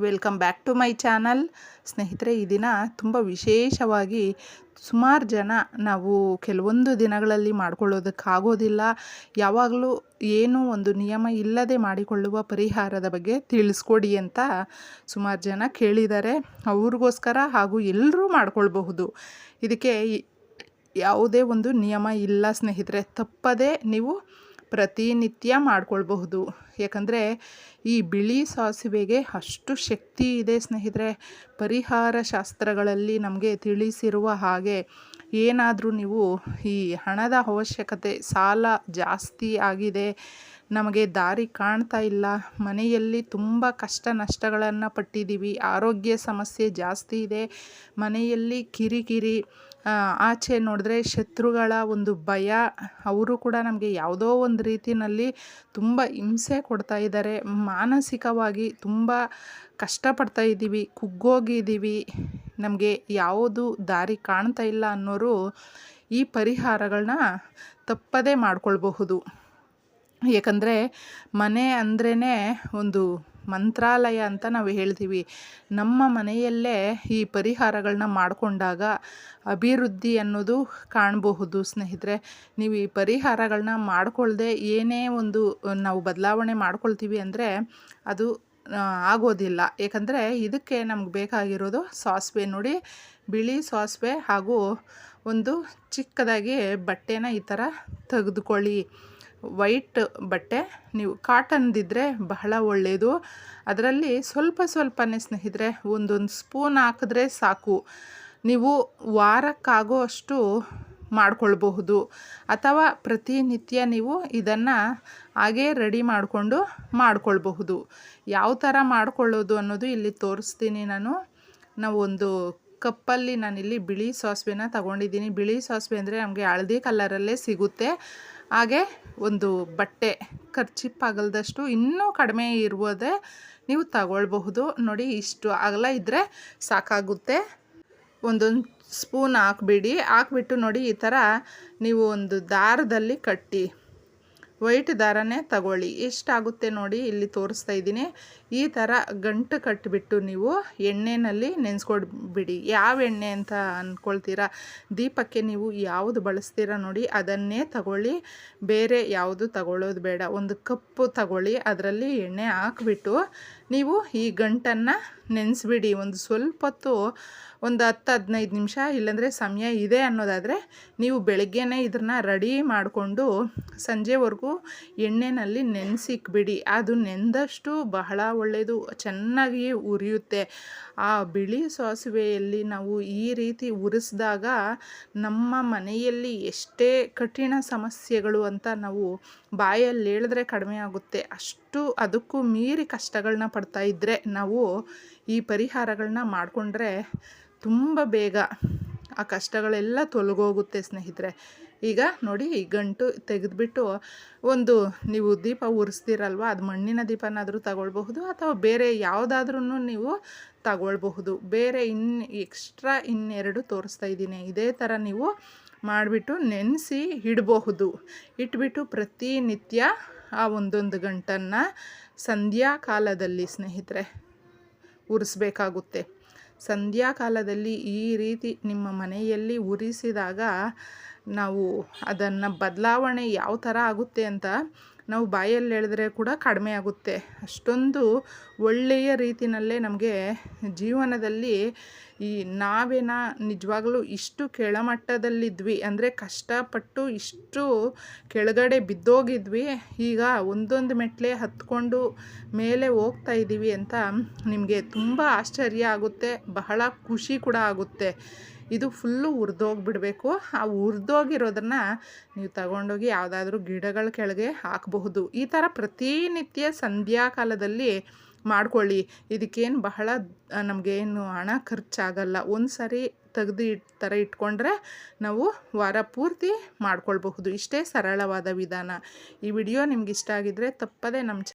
Welcome back to my channel. ಸ್ನೇಹಿತರೆ, ಈ ದಿನ ತುಂಬ ವಿಶೇಷವಾಗಿ ಸುಮಾರು ಜನ ನಾವು ಕೆಲವೊಂದು ದಿನಗಳಲ್ಲಿ ಮಾಡಿಕೊಳ್ಳೋದಕ್ಕಾಗೋದಿಲ್ಲ. ಯಾವಾಗಲೂ ಏನೂ ಒಂದು ನಿಯಮ ಇಲ್ಲದೆ ಮಾಡಿಕೊಳ್ಳುವ ಪರಿಹಾರದ ಬಗ್ಗೆ ತಿಳಿಸ್ಕೊಡಿ ಅಂತ ಸುಮಾರು ಜನ ಕೇಳಿದ್ದಾರೆ. ಅವ್ರಿಗೋಸ್ಕರ ಹಾಗೂ ಎಲ್ಲರೂ ಮಾಡಿಕೊಳ್ಬಹುದು. ಇದಕ್ಕೆ ಯಾವುದೇ ಒಂದು ನಿಯಮ ಇಲ್ಲ ಸ್ನೇಹಿತರೆ. ತಪ್ಪದೇ ನೀವು ಪ್ರತಿನಿತ್ಯ ಮಾಡ್ಕೊಳ್ಬಹುದು. ಯಾಕಂದರೆ ಈ ಬಿಳಿ ಸಾಸಿವೆಗೆ ಅಷ್ಟು ಶಕ್ತಿ ಇದೆ ಸ್ನೇಹಿತರೆ. ಪರಿಹಾರ ಶಾಸ್ತ್ರಗಳಲ್ಲಿ ನಮಗೆ ತಿಳಿಸಿರುವ ಹಾಗೆ ಏನಾದರೂ ನೀವು ಈ ಹಣದ ಅವಶ್ಯಕತೆ ಸಾಲ ಜಾಸ್ತಿ ಆಗಿದೆ, ನಮಗೆ ದಾರಿ ಕಾಣ್ತಾ ಇಲ್ಲ, ಮನೆಯಲ್ಲಿ ತುಂಬ ಕಷ್ಟ ನಷ್ಟಗಳನ್ನು ಪಟ್ಟಿದ್ದೀವಿ, ಆರೋಗ್ಯ ಸಮಸ್ಯೆ ಜಾಸ್ತಿ ಇದೆ, ಮನೆಯಲ್ಲಿ ಕಿರಿಕಿರಿ ಆಚೆ ನೋಡಿದ್ರೆ ಶತ್ರುಗಳ ಒಂದು ಭಯ. ಅವರು ಕೂಡ ನಮಗೆ ಯಾವುದೋ ಒಂದು ರೀತಿಯಲ್ಲಿ ತುಂಬ ಹಿಂಸೆ ಕೊಡ್ತಾ ಇದ್ದಾರೆ. ಮಾನಸಿಕವಾಗಿ ತುಂಬ ಕಷ್ಟಪಡ್ತಾ ಇದ್ದೀವಿ. ಕುಗ್ಗೋಗಿದ್ದೀವಿ. ನಮಗೆ ಯಾವುದು ದಾರಿ ಕಾಣ್ತಾ ಇಲ್ಲ ಅನ್ನೋರು ಈ ಪರಿಹಾರಗಳನ್ನ ತಪ್ಪದೇ ಮಾಡಿಕೊಳ್ಬಹುದು. ಏಕೆಂದರೆ ಮನೆ ಅಂದ್ರೇ ಒಂದು ಮಂತ್ರಾಲಯ ಅಂತ ನಾವು ಹೇಳ್ತೀವಿ. ನಮ್ಮ ಮನೆಯಲ್ಲೇ ಈ ಪರಿಹಾರಗಳನ್ನ ಮಾಡಿಕೊಂಡಾಗ ಅಭಿವೃದ್ಧಿ ಅನ್ನೋದು ಕಾಣಬಹುದು ಸ್ನೇಹಿತರೆ. ನೀವು ಈ ಪರಿಹಾರಗಳನ್ನ ಮಾಡ್ಕೊಳ್ದೆ ಏನೇ ಒಂದು ನಾವು ಬದಲಾವಣೆ ಮಾಡ್ಕೊಳ್ತೀವಿ ಅಂದರೆ ಅದು ಆಗೋದಿಲ್ಲ. ಏಕೆಂದರೆ ಇದಕ್ಕೆ ನಮ್ಗೆ ಬೇಕಾಗಿರೋದು ಸಾಸಿವೆ ನೋಡಿ, ಬಿಳಿ ಸಾಸಿವೆ ಹಾಗೂ ಒಂದು ಚಿಕ್ಕದಾಗಿ ಬಟ್ಟೆನ ಈ ಥರ ತೆಗೆದುಕೊಳ್ಳಿ. ವೈಟ್ ಬಟ್ಟೆ, ನೀವು ಕಾಟನ್ದಿದ್ದರೆ ಬಹಳ ಒಳ್ಳೆಯದು ಅದರಲ್ಲಿ ಸ್ವಲ್ಪ ಸ್ವಲ್ಪನೇ ಸ್ನೇಹಿತರೆ, ಒಂದೊಂದು ಸ್ಪೂನ್ ಹಾಕಿದ್ರೆ ಸಾಕು. ನೀವು ವಾರಕ್ಕಾಗೋ ಅಷ್ಟು ಮಾಡ್ಕೊಳ್ಬಹುದು. ಅಥವಾ ಪ್ರತಿನಿತ್ಯ ನೀವು ಇದನ್ನು ಹಾಗೇ ರೆಡಿ ಮಾಡಿಕೊಂಡು ಮಾಡ್ಕೊಳ್ಬಹುದು. ಯಾವ ಥರ ಮಾಡ್ಕೊಳ್ಳೋದು ಅನ್ನೋದು ಇಲ್ಲಿ ತೋರಿಸ್ತೀನಿ ನಾನು. ನಾವು ಒಂದು ಕಪ್ಪಲ್ಲಿ ನಾನಿಲ್ಲಿ ಬಿಳಿ ಸಾಸಿವೆನ ತಗೊಂಡಿದ್ದೀನಿ. ಬಿಳಿ ಸಾಸಿವೆ ಅಂದರೆ ನಮಗೆ ಹಳದಿ ಕಲರಲ್ಲೇ ಸಿಗುತ್ತೆ. ಹಾಗೆ ಒಂದು ಬಟ್ಟೆ ಖರ್ಚಿಪ್ಪಾಗಲ್ದಷ್ಟು ಇನ್ನೂ ಕಡಿಮೆ ಇರುವುದೇ ನೀವು ತಗೊಳ್ಬಹುದು. ನೋಡಿ, ಇಷ್ಟು ಅಗಲ ಇದ್ದರೆ ಸಾಕಾಗುತ್ತೆ. ಒಂದೊಂದು ಸ್ಪೂನ್ ಹಾಕ್ಬಿಡಿ. ಹಾಕ್ಬಿಟ್ಟು ನೋಡಿ, ಈ ಥರ ನೀವು ಒಂದು ದಾರದಲ್ಲಿ ಕಟ್ಟಿ ವೈಟ್ ದಾರನೇ ತಗೊಳ್ಳಿ. ಎಷ್ಟಾಗುತ್ತೆ ನೋಡಿ ಇಲ್ಲಿ ತೋರಿಸ್ತಾ ಇದ್ದೀನಿ. ಈ ಥರ ಗಂಟು ಕಟ್ಟಿಬಿಟ್ಟು ನೀವು ಎಣ್ಣೆಯಲ್ಲಿ ನೆನೆಸ್ಕೊಡ್ಬಿಡಿ. ಯಾವ ಎಣ್ಣೆ ಅಂತ ಅಂದ್ಕೊಳ್ತೀರಾ ದೀಪಕ್ಕೆ ನೀವು ಯಾವುದು ಬಳಸ್ತೀರಾ ನೋಡಿ, ಅದನ್ನೇ ತಗೊಳ್ಳಿ. ಬೇರೆ ಯಾವುದು ತಗೊಳ್ಳೋದು ಬೇಡ. ಒಂದು ಕಪ್ಪು ತಗೊಳ್ಳಿ. ಅದರಲ್ಲಿ ಎಣ್ಣೆ ಹಾಕ್ಬಿಟ್ಟು ನೀವು ಈ ಗಂಟನ್ನು ನೆನೆಸ್ಬಿಡಿ. ಒಂದು ಸ್ವಲ್ಪ ಹೊತ್ತು, ಒಂದು ಹತ್ತು ಹದಿನೈದು ನಿಮಿಷ, ಇಲ್ಲಾಂದರೆ ಸಮಯ ಇದೆ ಅನ್ನೋದಾದರೆ, ನೀವು ಬೆಳಗ್ಗೆನೇ ಇದನ್ನು ರೆಡಿ ಮಾಡಿಕೊಂಡು ಸಂಜೆವರೆಗೂ ಎಣ್ಣೆನಲ್ಲಿ ನೆನೆಸಿಕ್ಬಿಡಿ. ಅದು ನೆಂದಷ್ಟು ಬಹಳ ಒಳ್ಳೆಯದು ಚೆನ್ನಾಗಿ ಉರಿಯುತ್ತೆ. ಆ ಬಿಳಿ ಸಾಸಿವೆಯಲ್ಲಿ ನಾವು ಈ ರೀತಿ ಉರಿಸಿದಾಗ ನಮ್ಮ ಮನೆಯಲ್ಲಿ ಎಷ್ಟೇ ಕಠಿಣ ಸಮಸ್ಯೆಗಳು ಅಂತ ನಾವು ಬಾಯಲ್ಲಿ ಹೇಳಿದ್ರೆ ಕಡಿಮೆ ಆಗುತ್ತೆ. ಅಷ್ಟು ಅದಕ್ಕೂ ಮೀರಿ ಕಷ್ಟಗಳನ್ನ ಪಡ್ತಾ ಇದ್ದರೆ ನಾವು ಈ ಪರಿಹಾರಗಳನ್ನ ಮಾಡಿಕೊಂಡ್ರೆ ತುಂಬ ಬೇಗ ಆ ಕಷ್ಟಗಳೆಲ್ಲ ತೊಲಗೋಗುತ್ತೆ ಸ್ನೇಹಿತರೆ. ಈಗ ನೋಡಿ, ಈ ಗಂಟು ತೆಗೆದುಬಿಟ್ಟು ಒಂದು ನೀವು ದೀಪ ಉರಿಸ್ತೀರಲ್ವ, ಅದು ಮಣ್ಣಿನ ದೀಪನಾದರೂ ತಗೊಳ್ಬಹುದು ಅಥವಾ ಬೇರೆ ಯಾವುದಾದ್ರೂ ನೀವು ತಗೊಳ್ಬಹುದು. ಬೇರೆ ಇನ್ನು ಎಕ್ಸ್ಟ್ರಾ ಇನ್ನೆರಡು ತೋರಿಸ್ತಾ ಇದ್ದೀನಿ. ಇದೇ ಥರ ನೀವು ಮಾಡಿಬಿಟ್ಟು ನೆನೆಸಿ ಇಡಬಹುದು. ಇಟ್ಬಿಟ್ಟು ಪ್ರತಿನಿತ್ಯ ಆ ಒಂದೊಂದು ಗಂಟನ್ನು ಸಂಧ್ಯಾ ಕಾಲದಲ್ಲಿ ಸ್ನೇಹಿತರೆ, ಉರಿಸ್ಬೇಕಾಗುತ್ತೆ. ಸಂಧ್ಯಾಕಾಲದಲ್ಲಿ ಈ ರೀತಿ ನಿಮ್ಮ ಮನೆಯಲ್ಲಿ ಉರಿಸಿದಾಗ ನಾವು ಅದನ್ನು ಬದಲಾವಣೆ ಯಾವ ಥರ ಆಗುತ್ತೆ ಅಂತ ನಾವು ಬಾಯಲ್ಲಿ ಹೇಳಿದ್ರೆ ಕೂಡ ಕಡಿಮೆ ಆಗುತ್ತೆ. ಅಷ್ಟೊಂದು ಒಳ್ಳೆಯ ರೀತಿಯಲ್ಲೇ ನಮಗೆ ಜೀವನದಲ್ಲಿ ಈ ನಾವೇನ ನಿಜವಾಗಲೂ ಇಷ್ಟು ಕೆಳಮಟ್ಟದಲ್ಲಿದ್ವಿ, ಅಂದರೆ ಕಷ್ಟಪಟ್ಟು ಇಷ್ಟು ಕೆಳಗಡೆ ಬಿದ್ದೋಗಿದ್ವಿ, ಈಗ ಒಂದೊಂದು ಮೆಟ್ಲೆ ಹತ್ಕೊಂಡು ಮೇಲೆ ಹೋಗ್ತಾ ಇದ್ದೀವಿ ಅಂತ ನಿಮಗೆ ತುಂಬ ಆಶ್ಚರ್ಯ ಆಗುತ್ತೆ, ಬಹಳ ಖುಷಿ ಕೂಡ ಆಗುತ್ತೆ. ಇದು ಫುಲ್ಲು ಹುರಿದೋಗ್ಬಿಡಬೇಕು ಆ ಹುರಿದೋಗಿರೋದನ್ನ ನೀವು ತಗೊಂಡೋಗಿ ಯಾವುದಾದ್ರೂ ಗಿಡಗಳ ಕೆಳಗೆ ಹಾಕಬಹುದು. ಈ ಥರ ಪ್ರತಿನಿತ್ಯ ಸಂಧ್ಯಾಕಾಲದಲ್ಲಿ ಮಾಡ್ಕೊಳ್ಳಿ. ಇದಕ್ಕೇನು ಬಹಳ ನಮಗೇನು ಹಣ ಖರ್ಚಾಗಲ್ಲ. ಒಂದು ಸರಿ ತೆಗೆದು ಇಟ್ ಥರ ಇಟ್ಕೊಂಡ್ರೆ ನಾವು ವಾರ ಪೂರ್ತಿ ಮಾಡ್ಕೊಳ್ಬಹುದು. ಇಷ್ಟೇ ಸರಳವಾದ ವಿಧಾನ. ಈ ವಿಡಿಯೋ ನಿಮ್ಗೆ ಇಷ್ಟ ಆಗಿದ್ದರೆ ತಪ್ಪದೇ ನಮ್ಮ